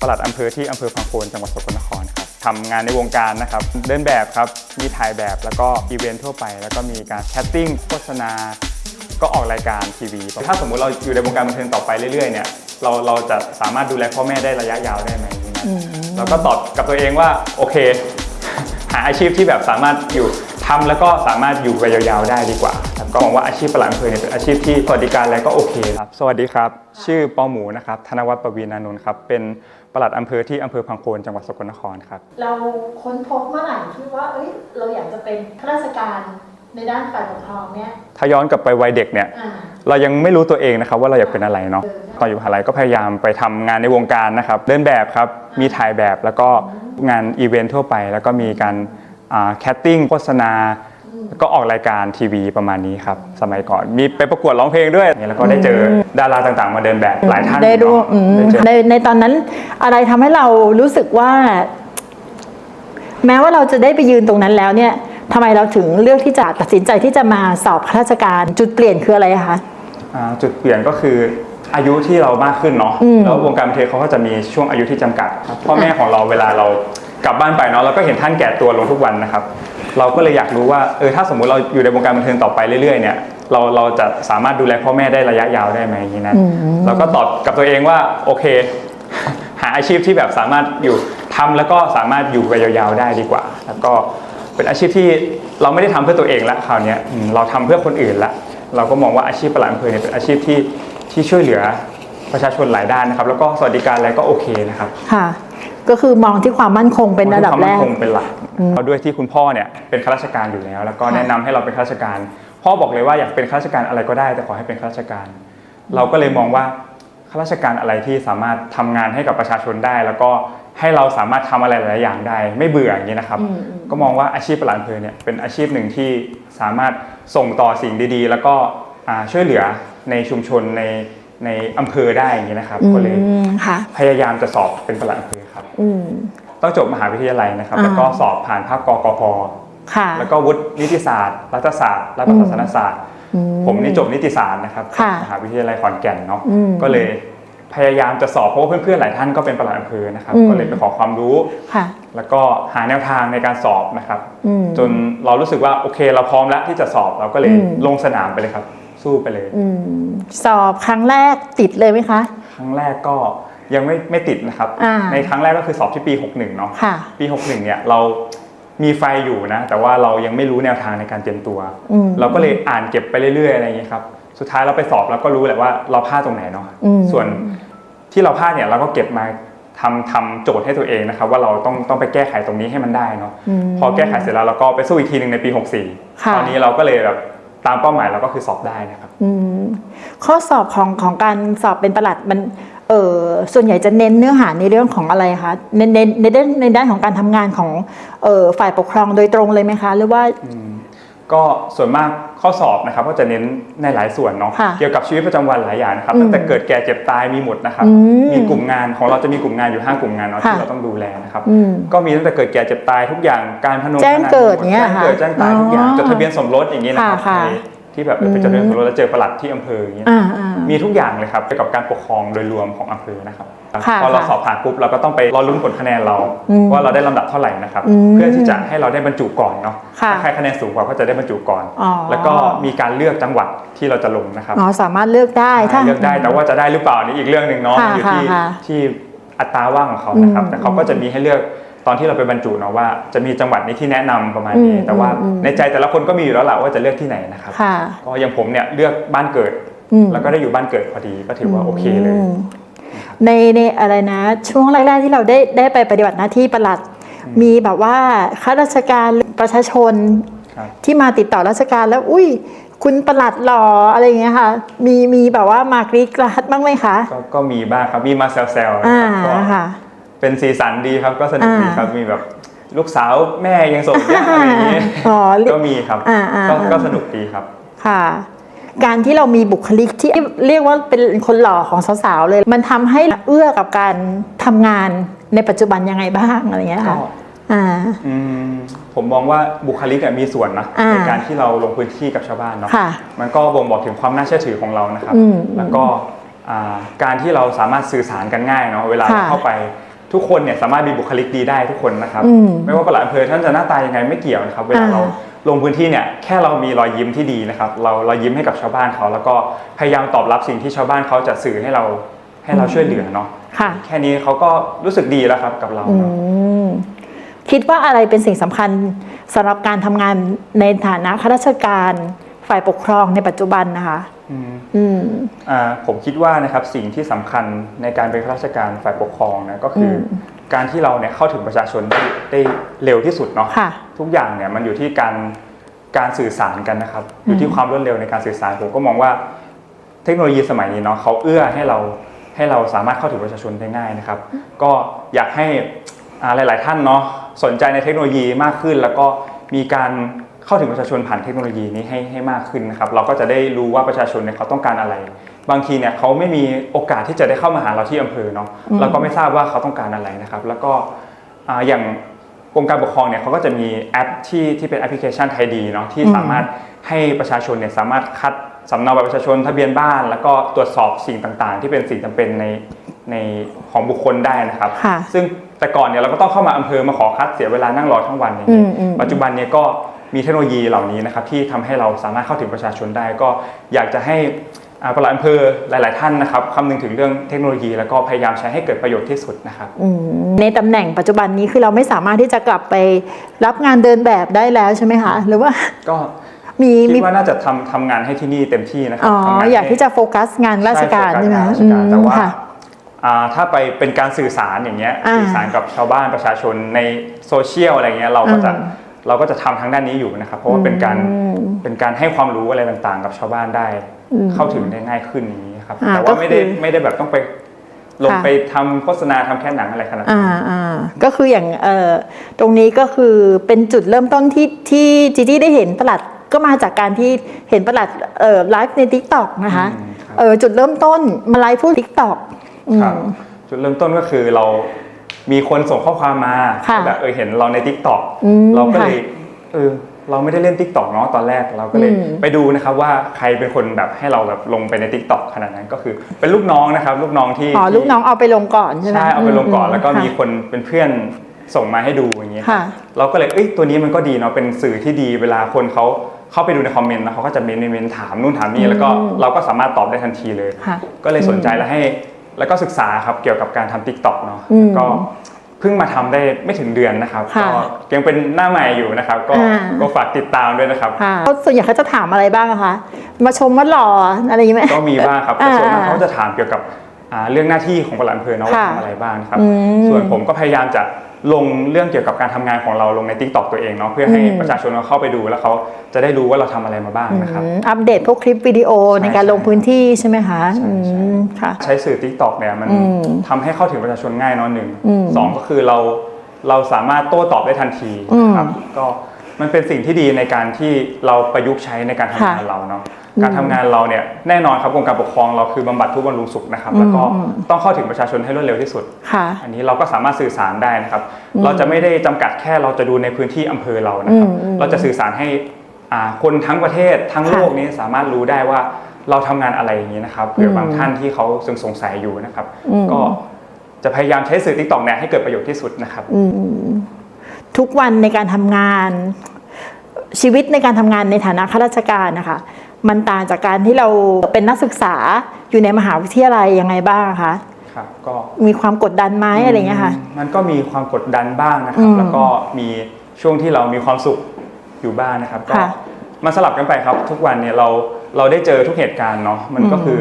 ปลัดอำเภอที่อำเภอพังโคนจังหวัดสกลนครครับทำงานในวงการนะครับ เดินแบบครับ มีถ่ายแบบแล้วก็อีเวนท์ทั่วไป แล้วก็มีการแคสติ้งโฆษณา ก็ออกรายการทีวี ถ้าสมมุติเราอยู่ในวงการบันเทิงต่อไปเรื่อยๆเนี่ย เราเราจะสามารถดูแลพ่อแม่ได้ระยะยาวได้ไหมอย่างนี้นะเราก็ตอบกับตัวเองว่าโอเค หาอาชีพที่แบบสามารถอยู่ทำแล้วก็สามารถอยู่ไปยาวๆได้ดีกว่าครับก็มองว่าอาชีพปลัดอำเภอเนี่ยเป็นอาชีพที่สวัสดิการและก็โอเคครับ สวัสดีครับ ชื่อปอหมูนะครับ ธนวัฒน์ประวีนานนท์ครับ เป็น ปลัดอำเภอที่อำเภอพังโคนจังหวัดสกลนครครับ เราค้นพบเมื่อไหร่ที่ว่าเอ้ยเราอยากจะเป็นข้าราชการในด้านฝ่ายปกครองเนี่ยถ้าย้อนกลับไปวัยเด็กเนี่ย อ่า เรายังไม่รู้ตัวเองนะครับว่าเราอยากเป็นอะไรเนาะตอนอยู่มหาลัยก็พยายามไปทำงานในวงการนะครับเดินแบบครับมีถ่ายแบบแล้วก็งานอีเวนท์ทั่วไป แล้วก็มีการแคสติ้งโฆษณาแล้ว ก็ออกรายการทีวีประมาณนี้ครับ สมัยก่อนมีไปประกวดร้องเพลงด้วยแล้วก็ได้เจอดาราต่างๆ มาเดินแบบหลายท่านได้ดูเนาะอืมได้เจอ ในในตอนนั้นอะไรทำให้เรารู้สึกว่า แม้ว่าเราจะได้ไปยืนตรงนั้นแล้วเนี่ยทำไมเราถึงเลือกที่จะตัดสินใจที่จะมาสอบข้าราชการจุดเปลี่ยนคืออะไรคะ อ่าจุดเปลี่ยนก็คืออายุที่เรามากขึ้นเนาะอืมแล้ววงการบันเทิงเขาก็จะมีช่วงอายุที่จำกัดครับพ่อแม่ของเราเวลาเรากลับบ้านไปเนาะเราก็เห็นท่านแก่ตัวลงทุกวันนะครับ เราก็เลยอยากรู้ว่าเออถ้าสมมุติเราอยู่ในวงการบันเทิงต่อไปเรื่อยๆเนี่ยเราเราจะสามารถดูแลพ่อแม่ได้ระยะยาวได้ไหมอย่างนี้นะเราก็ตอบกับตัวเองว่าโอเค หาอาชีพที่แบบสามารถอยู่ทำแล้วก็สามารถอยู่ไปยาวๆได้ดีกว่า แล้วก็เป็นอาชีพที่เราไม่ได้ทำเพื่อตัวเองละคราวเนี้ยอืมเราทำเพื่อคนอื่นละเราก็มองว่าอาชีพปลัดอำเภอเนี่ยเป็นอาชีพที่ที่ช่วยเหลือประชาชนหลายด้านนะครับ แล้วก็สวัสดิการอะไรก็โอเคนะครับค่ะก็คือมองที่ความมั่นคงเป็นระดับแรกความมั่นคง เป็นหลักเพราะด้วยที่คุณพ่อเนี่ยเป็นข้าราชการอยู่แล้ว แล้วก็ค่ะแนะนำให้เราเป็นข้าราชการ พ่อบอกเลยว่าอยากเป็นข้าราชการอะไรก็ได้ แต่ขอให้เป็นข้าราชการ เราก็เลยมองว่าข้าราชการอะไรที่สามารถทำงานให้กับประชาชนได้ แล้วก็ให้เราสามารถทำอะไรหลายๆอย่างได้ ไม่เบื่ออย่างนี้นะครับ ก็มองว่าอาชีพปลัดอำเภอเนี่ยเป็นอาชีพหนึ่งที่สามารถส่งต่อสิ่งดีๆ แล้วก็อ่าช่วยเหลือในชุมชนในในอำเภอได้อย่างนี้นะครับ ก็เลยอืมค่ะพยายามจะสอบเป็นปลัดอำเภอครับอืม ต้องจบมหาวิทยาลัยนะครับอ่าแล้วก็สอบผ่านภาคกกพค่ะแล้วก็วุฒินิติศาสตร์ รัฐศาสตร์รัฐศาสนศาสตร์ ผมนี่จบนิติศาสตร์นะครับค่ะมหาวิทยาลัยขอนแก่นเนาะอืมก็เลยพยายามจะสอบเพราะว่าเพื่อนๆหลายท่านก็เป็นปลัดอำเภอนะครับอืมก็เลยไปขอความรู้ค่ะแล้วก็หาแนวทางในการสอบนะครับอืมจนเรารู้สึกว่าโอเคเราพร้อมแล้วที่จะสอบเราก็เลยอืมลงสนามไปเลยครับ สู้ไปเลยอืมสอบครั้งแรกติดเลยไหมคะ ครั้งแรกก็ ยังไม่ไม่ติดนะครับอ่าในครั้งแรกก็คือสอบที่ปี 61เนาะค่ะปี 61เนี่ยเรามีไฟอยู่นะ แต่ว่าเรายังไม่รู้แนวทางในการเตรียมตัวอืมเราก็เลยอ่านเก็บไปเรื่อยๆอะไรอย่างเงี้ยครับสุดท้ายเราไปสอบเราก็รู้แหละว่าเราพลาดตรงไหนเนาะอืมส่วนที่เราพลาดเนี่ยเราก็เก็บมาทำทำโจทย์ให้ตัวเองนะครับ ว่าเราต้องต้องไปแก้ไขตรงนี้ให้มันได้เนาะอืมพอแก้ไขเสร็จแล้วเราก็ไปสู้อีกทีหนึ่งในปีค่ะ64 ตอนนี้เราก็เลยแบบตามเป้าหมายเราก็คือสอบได้นะครับอืมข้อสอบของของการสอบเป็นประหลัดมัน เออส่วนใหญ่จะเน้นเนื้อหาในเรื่องของอะไรคะในในในด้านในด้านของการทำงานของเออฝ่ายปกครองโดยตรงเลยไหมคะ หรือว่าก็ส่วนมากข้อสอบนะครับก็จะเน้นในหลายส่วนเนาะค่ะเกี่ยวกับชีวิตประจำวันหลายอย่างนะครับอืมตั้งแต่เกิดแก่เจ็บตายมีหมดนะครับอืมมีกลุ่มงานของเราจะมีกลุ่มงานอยู่ห้ากลุ่มงานเนาะค่ะที่เราต้องดูแลนะครับอืมก็มีตั้งแต่เกิดแก่เจ็บตายทุกอย่างการพนมแจ้งเกิดพนันเงี้ยแจ้งเกิดค่ะแจ้งตายทุกอย่างอ๋อจดทะเบียนสมรสอย่างนี้นะครับค่ะใน ที่แบบไปจดทะเบียนสมรสแล้วเจอประหลัดที่อำเภออย่างนี้อ่าอ่ามีทุกอย่างเลยครับเกี่ยวกับการปกครองโดยรวมของอำเภอนะครับค่ะพอเราค่ะสอบผ่านปุ๊บเราก็ต้องไปรอลุ้นผลคะแนนเราอืมว่าเราได้ลำดับเท่าไหร่นะครับอืมเพื่อที่จะให้เราได้บรรจุก่อนเนาะค่ะถ้าใครคะแนนสูงกว่าก็จะได้บรรจุก่อนอ๋อแล้วก็มีการเลือกจังหวัดที่เราจะลงนะครับอ๋อสามารถเลือกได้ถ้าเลือกได้แต่ว่าจะได้หรือเปล่านี่อีกเรื่องหนึ่งเนาะค่ะอยู่ที่ค่ะที่อัตราว่างของเขานะครับอืมแต่เขาก็จะมีให้เลือก ตอนที่เราไปบรรจุเนาะว่าจะมีจังหวัดนี้ที่แนะนำประมาณนี้อืมแต่ว่าอืมในใจแต่ละคนก็มีอยู่แล้วแหละว่าจะเลือกที่ไหนนะครับค่ะก็อย่างผมเนี่ยเลือกบ้านเกิดอืมแล้วก็ได้อยู่บ้านเกิดพอดีก็ถือว่าโอเคเลยอืมในในอะไรนะช่วงแรกๆที่เราได้ได้ไปปฏิบัติหน้าที่ประหลัด มีแบบว่าข้าราชการประชาชนครับที่มาติดต่อราชการแล้วอุ้ยคุณประหลัดหล่ออะไรอย่างเงี้ยค่ะ มีมีแบบว่ามากรีดกราดบ้างไหมคะก็ก็มีบ้างครับ มีมาแซวๆนะอ่าครับก็ค่ะ เป็นสีสันดีครับก็สนุกดีอ่าครับมีแบบลูกสาวแม่ยังโสดเนี่ยอะไรอย่างนี้อ๋อก็มีครับอ่าอ่าก็อ่าก็สนุกดีครับค่ะ การที่เรามีบุคลิกที่เรียกว่าเป็นคนหล่อของสาวๆเลย มันทำให้เอื้อกับการทำงานในปัจจุบันยังไงบ้างอะไรอย่างเงี้ยค่ะก็อ่าอืมผมมองว่าบุคลิกอะมีส่วนนะอ่าในการที่เราลงพื้นที่กับชาวบ้านเนาะค่ะมันก็บ่งบอกถึงความน่าเชื่อถือของเรานะครับอืมแล้วก็อ่าการที่เราสามารถสื่อสารกันง่ายเนาะเวลาเราค่ะเข้าไป ทุกคนเนี่ยสามารถมีบุคลิกดีได้ทุกคนนะครับ อืม ไม่ว่าปลัดอำเภอท่านจะหน้าตายังไงไม่เกี่ยวนะครับเวลาอ่าเราลงพื้นที่เนี่ยแค่เรามีรอยยิ้มที่ดีนะครับ เราเรายิ้มให้กับชาวบ้านเขา แล้วก็พยายามตอบรับสิ่งที่ชาวบ้านเขาจะสื่อให้เราให้เราช่วยเหลือเนาะค่ะ แค่นี้เขาก็รู้สึกดีแล้วครับกับเราอืเนาะม คิดว่าอะไรเป็นสิ่งสำคัญสำหรับการทำงานในฐานะข้าราชการฝ่ายปกครองในปัจจุบันนะคะ อืมอืมอ่าผมคิดว่านะครับสิ่งที่สำคัญในการเป็นข้าราชการฝ่ายปกครองนะก็คืออมการที่เราเนี่ยเข้าถึงประชาชนได้ได้เร็วที่สุดเนาะค่ะทุกอย่างเนี่ยมันอยู่ที่การการสื่อสารกันนะครับ อยู่ที่ความรวดเร็วในการสื่อสารผมก็มองว่า เทคโนโลยีสมัยนี้เนาะเขาเอื้อให้เราให้เราสามารถเข้าถึงประชาชนได้ง่ายนะครับ ก็อยากให้อ่าหลาย ๆ ท่านเนาะสนใจในเทคโนโลยีมากขึ้น แล้วก็มีการ เข้าถึงประชาชนผ่านเทคโนโลยีนี้ให้ให้มากขึ้นนะครับเราก็จะได้รู้ว่าประชาชนเนี่ยเขาต้องการอะไร บางทีเนี่ยเขาไม่มีโอกาสที่จะได้เข้ามาหาเราที่อำเภอเนาะเราก็ไม่ทราบว่าเขาต้องการอะไรนะครับ แล้วก็อ่าอย่างกรมการปกครองเนี่ยเขาก็จะมีแอปที่ที่เป็นแอปพลิเคชันไทยดีเนาะที่อืมสามารถให้ประชาชนเนี่ยสามารถคัดสำเนาบัตรประชาชนทะเบียนบ้าน แล้วก็ตรวจสอบสิ่งต่างๆ ที่เป็นสิ่งจำเป็นใน ในของบุคคลได้นะครับ ค่ะซึ่งแต่ก่อนเนี่ยเราก็ต้องเข้ามาอำเภอมาขอคัดเสียเวลานั่งรอทั้งวันอย่างนี้อืมอืม ปัจจุบันเนี่ยก็มีเทคโนโลยีเหล่านี้นะครับที่ทำให้เราสามารถเข้าถึงประชาชนได้ ก็อยากจะให้อ่าปลัดอำเภอหลาย ๆ ท่านนะครับคำนึงถึงเรื่องเทคโนโลยี แล้วก็พยายามใช้ให้เกิดประโยชน์ที่สุดนะครับ อืมในตำแหน่งปัจจุบันนี้คือเราไม่สามารถที่จะกลับไปรับงานเดินแบบได้แล้วใช่ไหมคะ หรือว่าก็มีคิมีดว่าน่าจะทำทำงานให้ที่นี่เต็มที่นะครัอ๋อทำงนอยากให้ที่จะโฟกัสงานราชการใช่ไหมใช่คะโฟกัสงานราชการแต่ว่า ค่ะอ่า ถ้าไปเป็นการสื่อสารอย่างเงี้ยอ่าสื่อสารกับชาวบ้านประชาชนในโซเชียลอะไรเงี้ยเราก็จะอืมเราก็จะทำทางด้านนี้อยู่นะครับเพราะว่าเป็นการอืมเป็นการให้ความรู้อะไรต่างๆ กับชาวบ้านได้อืมเข้าถึงได้ง่ายขึ้นอย่างนี้ครับอ่าแต่ก็ว่าไม่ได้คือไม่ได้แบบต้องไปลงค่ะไปทำโฆษณาทำแค่หนังอะไรขนาดนั้นอ่าอ่าก็คืออย่างเอ่อตรงนี้ก็คือเป็นจุดเริ่มต้นที่ที่จีจี้ได้เห็นประหลัดก็มาจากการที่เห็นประหลัดเอ่อไลฟ์ในทิกตอกนะคะอืมครับเออจุดเริ่มต้นมาไลฟ์พูดทิกตอก ครับจุดเริ่มต้นก็คือเรามีคนส่งข้อความมาค่ะแบบเออเห็นเราใน t ิ k t o k อืมเราก็เลยค่ะเออเราไม่ได้เล่น t ิ k t o k เนาะตอนแรกเราก็เลยอืม ไปดูนะครับว่าใครเป็นคนแบบให้เราแบบลงไปใน t ิ k t o k ขนาดนั้นก็คือเป็นลูกน้องนะครับ ลูกน้องที่อ๋อลูกน้องเอาไปลงก่อนใช่ไหมใช่เอาไปลงก่อนแล้วก็มีค่ะคนเป็นเพื่อนส่งมาให้ดูอย่างเงี้ยค่ะเราก็เลยเอ้ยตัวนี้มันก็ดีเนาะเป็นสื่อที่ดีเวลาคนเขาเข้าไปดูในคอมเมนต์แล้วเขาก็จะเมนเมนถามนู่นถามนี่แล้วก็เราก็สามารถตอบได้ทันทีเลย ค่ะ ก็เลยสนใจแล้วให้ แล้วก็ศึกษาครับเกี่ยวกับการทำ t ิ k t o k เนาะอืมก็เพิ่งมาทำได้ไม่ถึงเดือนนะครับค่ะก็ยังเป็นหน้าใหม่อยู่นะครับ ก็อ่า ก็ฝากติดตามด้วยนะครับ ค่ะเขาส่วนใหญ่เขาจะถามอะไรบ้างอะคะ มาชมว่าหล่ออะไรอย่างนี้ไหม ก็มีบ้างครับแต่ส่วนมากอ่าเขาจะถามเกี่ยวกับอ่าเรื่องหน้าที่ของปลัดอำเภอเนาะว่าค่ะทำอะไรบ้างนะครับ อืมส่วนผมก็พยายามจะ ลงเรื่องเกี่ยวกับการทำงานของเราลงใน t ิ k t o k ตัวเองเนาะเพื่อให้อืมประชาชนเขาเข้าไปดูแล้วเขาจะได้รู้ว่าเราทำอะไรมาบ้างนะครับอืมอัปเดตพวกคลิปวิดีโอใช่ในการลงพื้นที่ใช่ไหมคะใช่อืใช่มค่ะใช้สื่อ t ิ k t o k เนี่ยมันอืมทำให้เข้าถึงประชาชนง่ายเนาะหนึ่งอืมสองก็คือเราเราสามารถโต้ตอบได้ทันทีนะครับก็ มันเป็นสิ่งที่ดีในการที่เราประยุกต์ใช้ในการทำงานค่ะเราเนาะการทำงานเราเนี่ยแน่นอนครับกรมการปกครองเราคือบำบัดทุกบำรุงสุขนะครับ แล้วก็อืมต้องเข้าถึงประชาชนให้รวดเร็วที่สุดค่ะอันนี้เราก็สามารถสื่อสารได้นะครับ เราจะไม่ได้จำกัดแค่เราจะดูในพื้นที่อำเภอเรานะครับอืมอืมเราจะสื่อสารให้อ่าคนทั้งประเทศทั้งค่ะโลกนี้สามารถรู้ได้ว่าเราทำงานอะไรอย่างนี้นะครับเผื่อบางท่านที่เขาสงสงสัยอยู่นะครับอืมก็จะพยายามใช้สื่อติ๊กต็อกเนี่ยให้เกิดประโยชน์ที่สุดนะครับอืม ทุกวันในการทำงานชีวิตในการทำงานในฐานะข้าราชการนะคะมันต่างจากการที่เราเป็นนักศึกษาอยู่ในมหาวิทยาลัยยังไงบ้างคะครับก็มีความกดดันไหมอะไรเงี้ยค่ะมมันก็มีความกดดันบ้างนะครับอืมแล้วก็มีช่วงที่เรามีความสุขอยู่บ้างนะครับก็ค่ะมันสลับกันไปครับ ทุกวันเนี่ยเราเราได้เจอทุกเหตุการณ์เนาะมันก็อืมคือ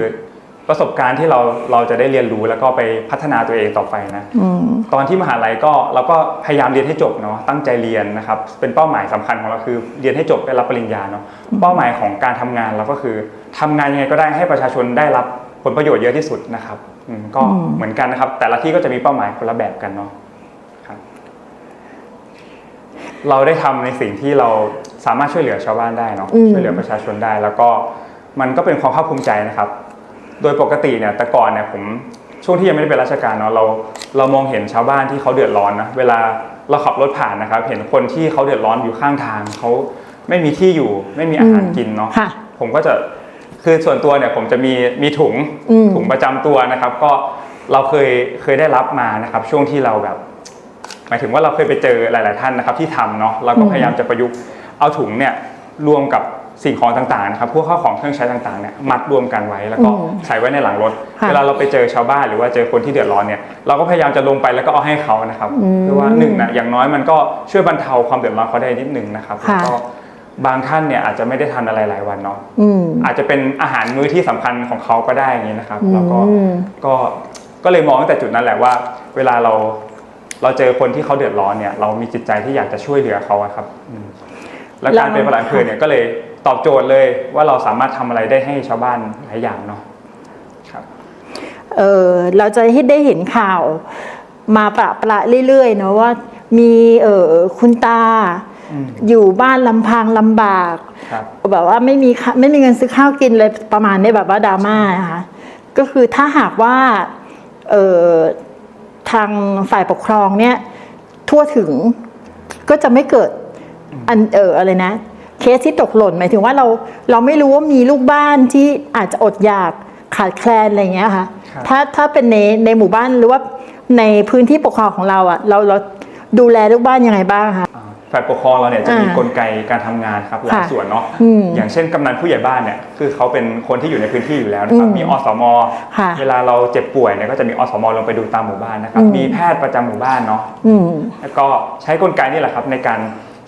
ประสบการณ์ที่เราเราจะได้เรียนรู้แล้วก็ไปพัฒนาตัวเองต่อไปนะอืมตอนที่มหาลัยก็เราก็พยายามเรียนให้จบเนาะตั้งใจเรียนนะครับเป็นเป้าหมายสำคัญของเราคือเรียนให้จบได้รับปริญญาเนาะเป้าหมายของการทำงานเราก็คือทำงานยังไงก็ได้ให้ประชาชนได้รับผลประโยชน์เยอะที่สุดนะครับอืมก็อืมเหมือนกันนะครับ แต่ละที่ก็จะมีเป้าหมายคนละแบบกันเนาะครับเราได้ทำในสิ่งที่เราสามารถช่วยเหลือชาวบ้านได้เนาะอืมช่วยเหลือประชาชนได้ แล้วก็มันก็เป็นความภาคภูมิใจนะครับ โดยปกติเนี่ยแต่ก่อนเนี่ยผมช่วงที่ยังไม่ได้เป็นราชการเนาะเราเรามองเห็นชาวบ้านที่เขาเดือดร้อนนะเวลาเราขับรถผ่านนะครับ เห็นคนที่เขาเดือดร้อนอยู่ข้างทางเขาไม่มีที่อยู่ไม่มีอาหารอืมกินเนาะค่ะผมก็จะคือส่วนตัวเนี่ยผมจะมีมีถุงอืม ถุงประจำตัวนะครับ ก็เราเคยเคยได้รับมานะครับ ช่วงที่เราแบบ หมายถึงว่าเราเคยไปเจอหลาย ๆ ท่านนะครับ ที่ทำเนาะเราก็พยายามจะประยุกต์เอาถุงเนี่ยรวมกับ สิ่งของต่างๆนะครับพวกข้าวของเครื่องใช้ต่างๆเนี่ยมัดรวมกันไว้แล้วก็อืมใส่ไว้ในหลังรถค่ะเวลาเราไปเจอชาวบ้านหรือว่าเจอคนที่เดือดร้อนเนี่ยเราก็พยายามจะลงไปแล้วก็เอาให้เขานะครับอืมเพราะว่าหนึ่งนะอย่างน้อยมันก็ช่วยบรรเทาความเดือดร้อนเขาได้นิดนึงนะครับแล้วค่ะก็บางท่านเนี่ยอาจจะไม่ได้ทานอะไรหลายวันเนาะอืมอาจจะเป็นอาหารมื้อที่สำคัญของเขาก็ได้อย่างนี้นะครับอืมแล้วก็ก็ก็เลยมองตั้งแต่จุดนั้นแหละว่า เวลาเราเราเจอคนที่เขาเดือดร้อนเนี่ยเรามีจิตใจที่อยากจะช่วยเหลือเขาอะครับอืมแล้วการเป็นประหลัดอำเภอเนี่ยก็เลย ตอบโจทย์เลยว่าเราสามารถทำอะไรได้ให้ชาวบ้านหลายอย่างเนาะครับเออเราจะให้ได้เห็นข่าวมาประประเรื่อยๆเนอะว่ามีเออคุณตาอืมอยู่บ้านลำพังลำบากครับแบบว่าไม่มีข้าไม่มีเงินซื้อข้าวกินเลยประมาณนี้แบบว่าดราม่านะคะก็คือถ้าหากว่าเออทางฝ่ายปกครองเนี่ยทั่วถึงก็จะไม่เกิดอันเอออะไรนะ เคสที่ตกหล่นหมายถึงว่าเราเราไม่รู้ว่ามีลูกบ้านที่อาจจะอดอยากขาดแคลนอะไรอย่างเงี้ยค่ะครับถ้าถ้าเป็นในในหมู่บ้านหรือว่าในพื้นที่ปกครองของเราอะเราเราดูแลลูกบ้านยังไงบ้างคะอ่าฝ่ายปกครองเราเนี่ยจะมีอ่ากลไกการทำงานครับหลายค่ะส่วนเนาะอืมอย่างเช่นกำนันผู้ใหญ่บ้านเนี่ยคือเขาเป็นคนที่อยู่ในพื้นที่อยู่แล้วนะครับอืมมีอสมค่ะเวลาเราเจ็บป่วยเนี่ยก็จะมีอสมลงไปดูตามหมู่บ้านนะครับอืมมีแพทย์ประจำหมู่บ้านเนาะอืมแล้วก็ใช้กลไกนี่แหละครับในการ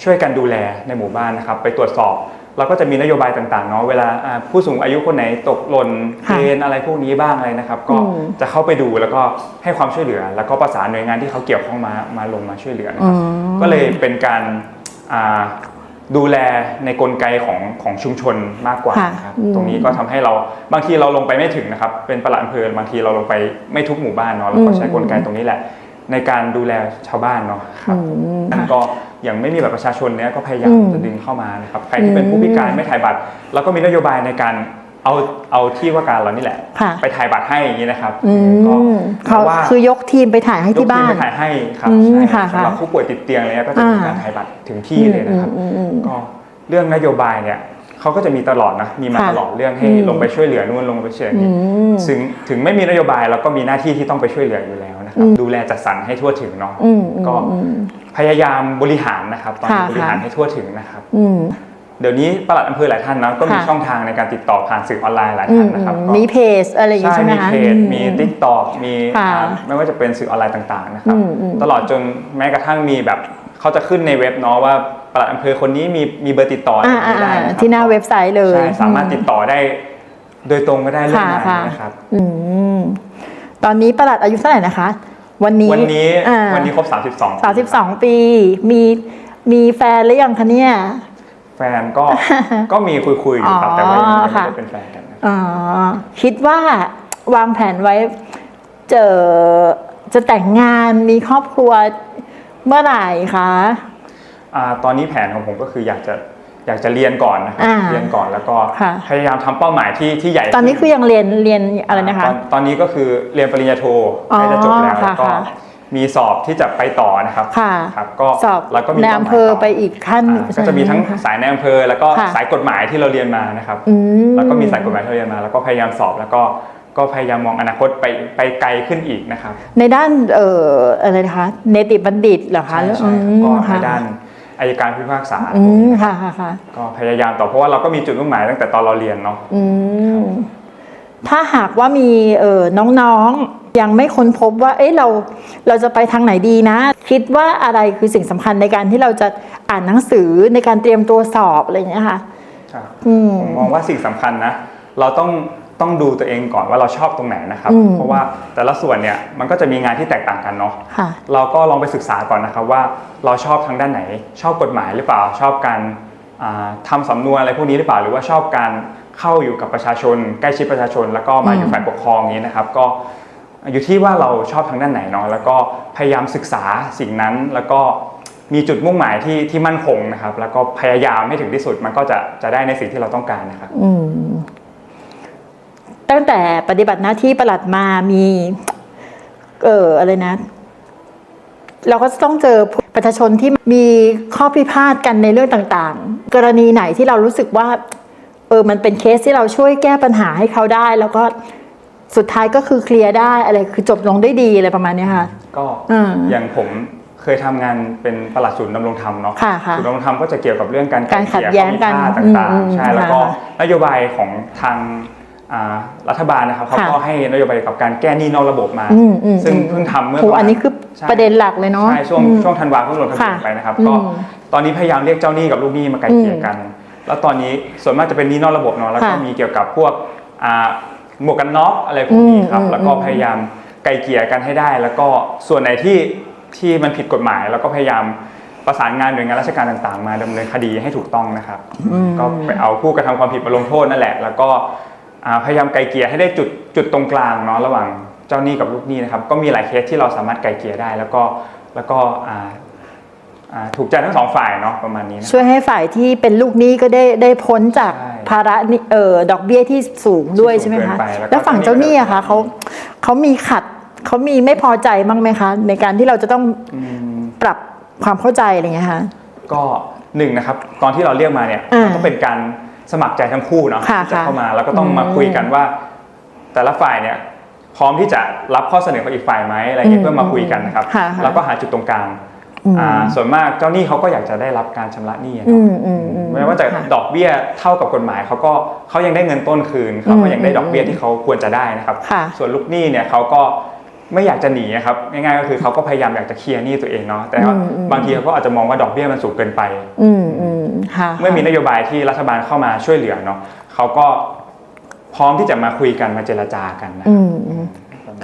ช่วยกันดูแลในหมู่บ้านนะครับ ไปตรวจสอบเราก็จะมีนโยบายต่างๆเนาะเวลาอ่าผู้สูงอายุคนไหนตกหล่นเกค่ะณฑ์อะไรพวกนี้บ้างอะไรนะครับ ก็อืมจะเข้าไปดูแล้วก็ให้ความช่วยเหลือ แล้วก็ประสานหน่วยงานที่เขาเกี่ยวข้องมามาลงมาช่วยเหลือนะครับอืมก็เลยเป็นการอ่าดูแลในกลไกของของชุมชนมากกว่าค่ะนะครับอืมตรงนี้ก็ทำให้เราบางทีเราลงไปไม่ถึงนะครับ เป็นประหลัดอำเภอบางทีเราลงไปไม่ทุกหมู่บ้านเนาะแล้วก็ใช้กลไกตรงนี้แหละ ในการดูแลชาวบ้านเนาะครับอืมนั่นก็ อย่างไม่มีบัตรประชาชนเนี้ยก็พยายามอืมจะดึงเข้ามานะครับใครที่เป็นผู้พิการไม่ถ่ายบัตรเราก็มีนโยบายในการเอาเอาที่ว่าการเรานี่แหละค่ะไปถ่ายบัตรให้อย่างนี้นะครับอืก็มเขาว่าคือยกทีมไปถ่ายให้ที่บ้ายกนทีมไปถ่ายให้ครับอืมใช่ค่ะสำหรับค่ะผู้ป่วยติดเตียงอะไรเงี้ยก็จะมีอ่าการถ่ายบัตรถึงที่เลยนะครับอืมอืมอืมก็เรื่องนโยบายเนี่ย เขาก็จะมีตลอดนะมีมาค่ะตลอดเรื่องให้อืมลงไปช่วยเหลือนู่นลงไปช่วยเหลืออืนี่มถึงถึงไม่มีนโยบายเราก็มีหน้าที่ที่ต้องไปช่วยเหลืออยู่แล้วนะครับดูแลจัดสรรให้ทั่วถึงเนาะอืมอืมก็อืมพยายามบริหารนะครับตอนนี้ค่ะบริหารค่ะให้ทั่วถึงนะครับอืมเดี๋ยวนี้ปลัดอำเภอหลายท่านนะก็มีค่ะช่องทางในการติดต่อผ่านสื่อออนไลน์หลายอืท่ามนนะครับอืมก็มีเพจอะไรอย่างงี้ใช่ใช่ไหมมีคะเพจอืมีทิกตอกมีค่ะอ่าไม่ว่าจะเป็นสื่อออนไลน์ต่างๆนะครับอืมอืมตลอดจนแม้กระทั่งมีแบบเขาจะขึ้นในเว็บเนาะว่า ปลัดอำเภอคนนี้มีมีเบอร์ติดต่ออะไรอ่าอย่างอ่านี้ได้อ่านะครับที่หน้าเว็บไซต์เลยใช่สามารถติดต่อได้ โดยตรงก็ได้เรื่องค่ะงานค่ะนะครับ อืมตอนนี้ประหลัดอายุเท่าไหร่นะคะ วันนี้วันนี้อ่า วันนี้ครบ 32 สามสิบสองปีมีมีแฟนหรือยังคะเนี่ย แฟนก็ ก็มีคุยๆอยู่ครับอ๋อแต่ว่ายังไม่ค่ะ ได้เป็นแฟนกันนะอ๋อคิดว่าวางแผนไว้เจอจะแต่งงานมีครอบครัวเมื่อไหร่คะ อ่าตอนนี้แผนของผมก็คืออยากจะอยากจะเรียนก่อนนะครับอ่าเรียนก่อนแล้วก็ค่ะ พยายามทำเป้าหมายที่ที่ใหญ่ตอนนี้ขึ้ คือยังเรียนเรียนอะไรนะคะตอนตอนนี้ก็คือเรียนปริญญาโทอ๋อใกล้จะจบแล้วค่ะแล้วก็ค่ะมีสอบที่จะไปต่อนะครับค่ะ ครับก็สอบแล้วก็มีในป้าหมายอำเภอต่ไปอีกขั้นอ่าก็จะมีทั้งใช่ไหคะสายในอำเภอแล้วก็ค่ะ สายกฎหมายที่เราเรียนมานะครับ อืม แล้วก็มีสายกฎหมายที่เราเรียนมา แล้วก็พยายามสอบแล้วก็ก็พยายามมองอนาคตไปไปไกลขึ้นอีกนะครับในด้านเอ่ออะไรนะคะเนติบัณฑิตเหรอคะใช่ใช่ครับอืมก็ในค่ะด้าน อายการพิพากษาอืมค่ะค่ะค่ะก็พยายามต่อเพราะว่าเราก็มีจุดมุ่งหมายตั้งแต่ตอนเราเรียนเนาะอืมถ้าหากว่ามีเอ่อน้องๆยังไม่ค้นพบว่า เอ๊ะเราเราจะไปทางไหนดีนะ คิดว่าอะไรคือสิ่งสำคัญในการที่เราจะอ่านหนังสือในการเตรียมตัวสอบอะไรอย่างเงี้ยค่ะครับอืมผมมองว่าสิ่งสำคัญนะ เราต้อง ต้องดูตัวเองก่อนว่าเราชอบตรงไหนนะครับ อืมเพราะว่าแต่ละส่วนเนี่ยมันก็จะมีงานที่แตกต่างกันเนาะค่ะ เราก็ลองไปศึกษาก่อนนะครับว่าเราชอบทางด้านไหน ชอบกฎหมายหรือเปล่าชอบการอ่าทำสำนวนอะไรพวกนี้หรือเปล่าหรือว่าชอบการเข้าอยู่กับประชาชน ใกล้ชิดประชาชน แล้วก็มาอยู่อืมฝ่ายปกครองอย่างนี้นะครับ ก็อยู่ที่ว่าเราชอบทางด้านไหนเนาะแล้วก็พยายามศึกษาสิ่งนั้นแล้วก็มีจุดมุ่งหมายที่ที่มั่นคงนะครับ แล้วก็พยายามให้ถึงที่สุดมันก็จะจะได้ในสิ่งที่เราต้องการนะครับ อืม ตั้งแต่ปฏิบัติหน้าที่ประหลัดมามี เอออะไรนะ เราก็ต้องเจอประชาชนที่มีข้อพิพาทกันในเรื่องต่างๆ กรณีไหนที่เรารู้สึกว่า เออมันเป็นเคสที่เราช่วยแก้ปัญหาให้เขาได้ แล้วก็สุดท้ายก็คือเคลียร์ได้อะไรคือจบลงได้ดีอะไรประมาณเนี้ยค่ะ ก็อืมอย่างผมเคยทำงานเป็นปลัดศูนย์ดำรงธรรมเนาะค่ะค่ะศูนย์ดำรงธรรมก็จะเกี่ยวกับเรื่องการการขัดเลี่แย้งกันข้อพิพาทต่างอืมๆใช่ค่ะแล้วก็นโยบายของทางอ่า รัฐบาลนะครับเขาค่ะก็ให้นโยบายกับการแก้หนี้นอกระบบมาอืมอืมซึ่งอืมเพิ่งทำเมื่อโหประมาณอันนี้คือใช่ประเด็นหลักเลยเนาะใช่ช่วงอืมช่วงธันวาเพิ่งลงทะเบียนค่ะไปนะครับอืมก็ตอนนี้พยายามเรียกเจ้าหนี้กับลูกหนี้มาไกลเกลี่ยกัน แล้วตอนนี้ส่วนมากจะเป็นหนี้นอกระบบเนาะแล้วก็ค่ะมีเกี่ยวกับพวกอ่าหมวกกันน็อกอะไรพวกนี้ครับอืมแล้วก็อืมพยายามไกลเกลี่ยกันให้ได้ แล้วก็ส่วนไหนที่ที่มันผิดกฎหมาย แล้วก็พยายามประสานงานหน่วยงานราชการต่าง ๆ มาดำเนินคดีให้ถูกต้องนะครับ ก็ไปเอาผู้กระทำความผิดมาลงโทษนั่นแหละ แล้วก็อ่า พยายามไกลเกลี่ยให้ได้จุดจุดตรงกลางเนาะระหว่างเจ้าหนี้กับลูกหนี้นะครับก็มีหลายเคสที่เราสามารถไกลเกลี่ยได้ แล้วก็แล้วก็อ่าอ่าถูกใจทั้งสองฝ่ายเนาะประมาณนี้นะช่วยให้ฝ่ายที่เป็นลูกหนี้ก็ได้ได้พ้นจากใช่ภาระหนี้เอ่อดอกเบี้ยที่สูงด้วยที่สูงใช่ไหมคะเกินไปแล้วก็แล้วฝั่งเจ้าหนี้อะคะเขาเขามีขัดเขามีไม่พอใจบ้างไหมคะ ในการที่เราจะต้องอืมปรับความเข้าใจอะไรอย่างเงี้ยค่ะก็หนึ่งนะครับ ตอนที่เราเรียกมาเนี่ยอ่ามันก็เป็นการ สมัครใจทั้งคู่เนาะค่ะที่จะค่ะเข้ามาแล้วก็ต้องมาอืมคุยกันว่า แต่ละฝ่ายเนี่ยพร้อมที่จะรับข้อเสนอของอีกฝ่ายไหมอะไรเงี้ยอืมเพื่อมาคุยกันนะครับค่ะค่ะ แล้วก็หาจุดตรงกลางอืมอ่าส่วนมากเจ้าหนี้เขาก็อยากจะได้รับการชำระหนี้อะอืเนาะ มอืมอืม ไม่ว่าจะค่ะดอกเบี้ยเท่ากับกฎหมายเขาก็เขายังได้เงินต้นคืนเขาก็ยังได้ดอกเบี้ยที่เขาควรจะได้นะครับ ค่ะส่วนลูกหนี้เนี่ยเขาก็ ไม่อยากจะหนีนะครับง่ายๆก็คือเขาก็พยายามอยากจะเคลียร์หนี้ตัวเองเนาะแต่ว่าอืมอืมบางทีเขาก็อาจจะมองว่าดอกเบี้ยมันสูงเกินไปอืมอืมค่ะเมื่อมีนโยบายที่รัฐบาลเข้ามาช่วยเหลือเนาะเขาก็พร้อมที่จะมาคุยกันมาเจรจากันนะอืมอืม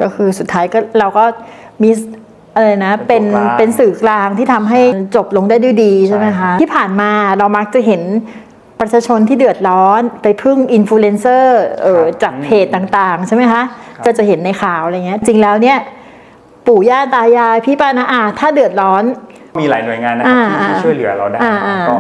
ก็คือสุดท้ายก็เราก็มีอะไรนะเป็เป็นนตัวกลางเป็นสื่อกลางที่ทำให้จบลงได้ด้วยดีใช่ไหมใช่คะที่ผ่านมาเรามักจะเห็น ประชาชนที่เดือดร้อนไปพึ่งอินฟลูเอนเซอร์เออจากเพจต่างๆ ใช่ไหมคะก็จะเห็นในข่าวอะไรเงี้ยจริงแล้วเนี่ยปู่ย่าตายายพี่ป้านาอาถ้าเดือดร้อน มีหลายหน่วยงานนะครับอ่าที่ที่ช่วยเหลือเราได้อ่าอ่าก็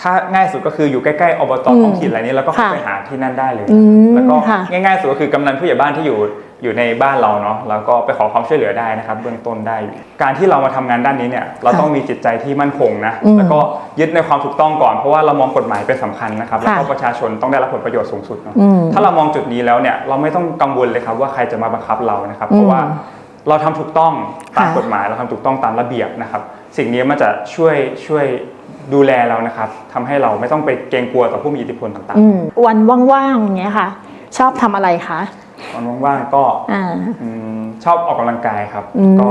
ถ้าง่ายสุดก็คืออยู่ใกล้ๆอบตอืมท้องถิ่นอะไรนี้แล้วก็เข้าค่ะไปหาที่นั่นได้เลยอืมแล้วก็ค่ะง่ายๆสุดก็คือกำนันผู้ใหญ่บ้านที่อยู่อยู่ในบ้านเราเนาะแล้วก็ไปขอความช่วยเหลือได้นะครับ เบื้องต้นได้อยู่การที่เรามาทำงานด้านนี้เนี่ยเราค่ะต้องมีจิตใจที่มั่นคงนะอืมแล้วก็ยึดในความถูกต้องก่อนเพราะว่าเรามองกฎหมายเป็นสำคัญนะครับแล้วก็ค่ะประชาชนต้องได้รับผลประโยชน์สูงสุดเนาะอืมถ้าเรามองจุดนี้แล้วเนี่ยเราไม่ต้องกังวลเลยครับว่าใครจะมาบังคับเรานะครับ เพราะว่าเราทำถูกต้องตามค่ะกฎหมายเราทำถูกต้องตามระเบียบนะครับ สิ่งนี้มันจะช่วยช่วย ดูแลเรานะครับทำให้เราไม่ต้องไปเกรงกลัวต่อผู้มีอิทธิพลต่างอืมวันว่างๆอย่างเงี้ยค่ะ ชอบทำอะไรคะ ๆตอนว่างๆก็อ่า อืมชอบออกกำลังกายครับอืม ก็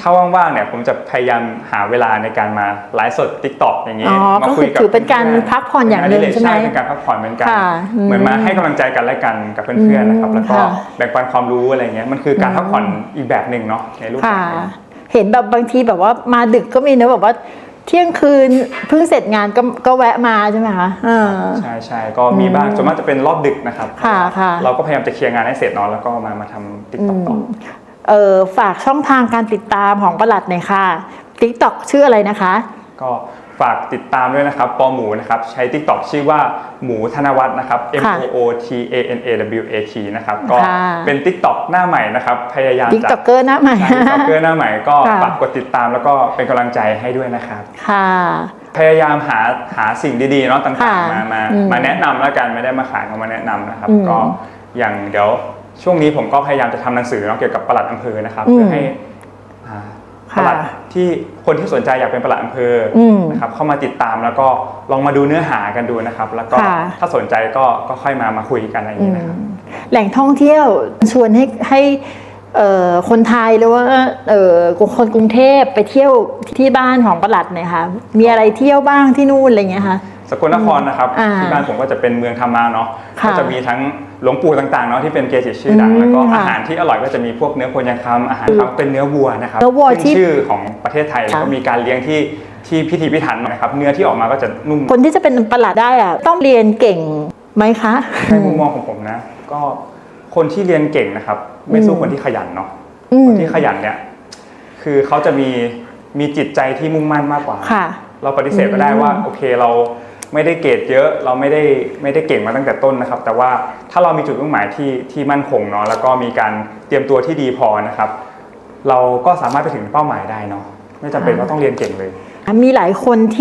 ถ้าว่างๆเนี่ยผมจะพยายามหาเวลาในการมาไลฟ์สด t ิ k t o k อย่างนี้อ๋อมาก็คุคืยอกับถือเป็นการพื่ๆพักผ่อนอย่างหนึ่งเป็ใช่ไหมเป็นการพักผ่อนเหมือนกันค่ะอืมเหมือนมาให้กำลังใจกันและกันกับเพื่อนๆนะครับแล้วก็ค่ะ แบ่งปันความรู้อะไรเงี้ยมันคือการพักผ่อนอีกแบบหนึ่งเนาะในรูปแบบค่ะหนึ่ง เห็นแบบบางทีแบบว่ามาดึกก็มีนะแบบว่า เที่ยงคืนเพิ่งเสร็จงานก็ก็แวะมาใช่ไหมคะอ่า ใช่ใช่ก็มีบ้างส่วนมากจะเป็นรอบดึกนะครับค่ะค่ะ เราก็พยายามจะเคลียร์งานให้เสร็จเนาะแล้วก็มามาทำติ๊กต็อกต่ออเออฝากช่องทางการติดตามของประหลัดหน่อยค่ะ TikTok ชื่ออะไรนะคะ ก็ ฝากติดตามด้วยนะครับปอหมูนะครับใช้ Tik t o k ชื่อว่าหมูธนวัฒน์นะครับ M ค่ะ O O T A N A W A T นะครับก็ค่ะ เป็น Tik t o k หน้าใหม่นะครับพยายามจะ TikToker หน้าใหม่ ติ๊กต็อกเกอร์หน้าใหม่ก็ค่ะ ฝากกดติดตามแล้วก็เป็นกำลังใจให้ด้วยนะครับ ค่ะ พยายามหาหาสิ่งดีๆเนาะต่างค่ะๆมามาอืมมาแนะนำแล้วกันไม่ได้มาขายเอามาแนะนำนะครับ อืมก็อย่างเดี๋ยวช่วงนี้ผมก็พยายามจะทำหนังสือเนาะเกี่ยวกับปลัดอำเภอนะครับอืมเพื่อให้อ่า ค่ะปลัดที่คนที่สนใจอยากเป็นปลัดอำเภออมนะครับเข้ามาติดตามแล้วก็ลองมาดูเนื้อหากันดูนะครับ แล้วก็ค่ะถ้าสนใจก็ก็ค่อยมามาคุยกันอะไรอย่างนี้นะครับแหล่งท่องเที่ยวชวนให้ให้เอ่อคนไทยหรือว่าเอ่อคนกรุงเทพไปเที่ยวที่บ้านของประหลัดหน่อยค่ะมีอะไรเที่ยวบ้างที่นู่นอะไรอย่างเงี้ยค่ะ สกลนครนะครับอ่าที่บ้านผมก็จะเป็นเมืองธรรมาเนาะค่ะก็จะมีทั้งหลวงปู่ต่างๆเนาะที่เป็นเกจิชื่อดัง อืมแล้วก็ค่ะอาหารที่อร่อยก็จะมีพวกเนื้อโคยังคำอาหารครับเป็นเนื้อวัวนะครับเนื้อวัวที่ขึ้นชื่อของประเทศไทยแล้วก็ค่ะมีการเลี้ยงที่ที่พิถีพิถันนะครับเนื้อที่ออกมาก็จะนุ่มคนที่จะเป็นประหลัดได้อะต้องเรียนเก่งไหมคะ ในมุมมองของผมนะ ก็คนที่เรียนเก่งนะครับ ไม่สู้คนที่ขยันเนาะ อืมคนที่ขยันเนี่ยคือเขาจะมีมีจิตใจที่มุ่งมั่นมากกว่า ค่ะ เราปฏิเสธก็ได้ว่า โอเคเรา ไม่ได้เกรดเยอะเราไม่ได้ไม่ได้เก่งมาตั้งแต่ต้นนะครับ แต่ว่าถ้าเรามีจุดมุ่งหมายที่ที่มั่นคงเนาะแล้วก็มีการเตรียมตัวที่ดีพอนะครับ เราก็สามารถไปถึงเป้าหมายได้เนาะไม่จำเป็นว่าต้องเรียนเก่งเลย มีหลายคนที่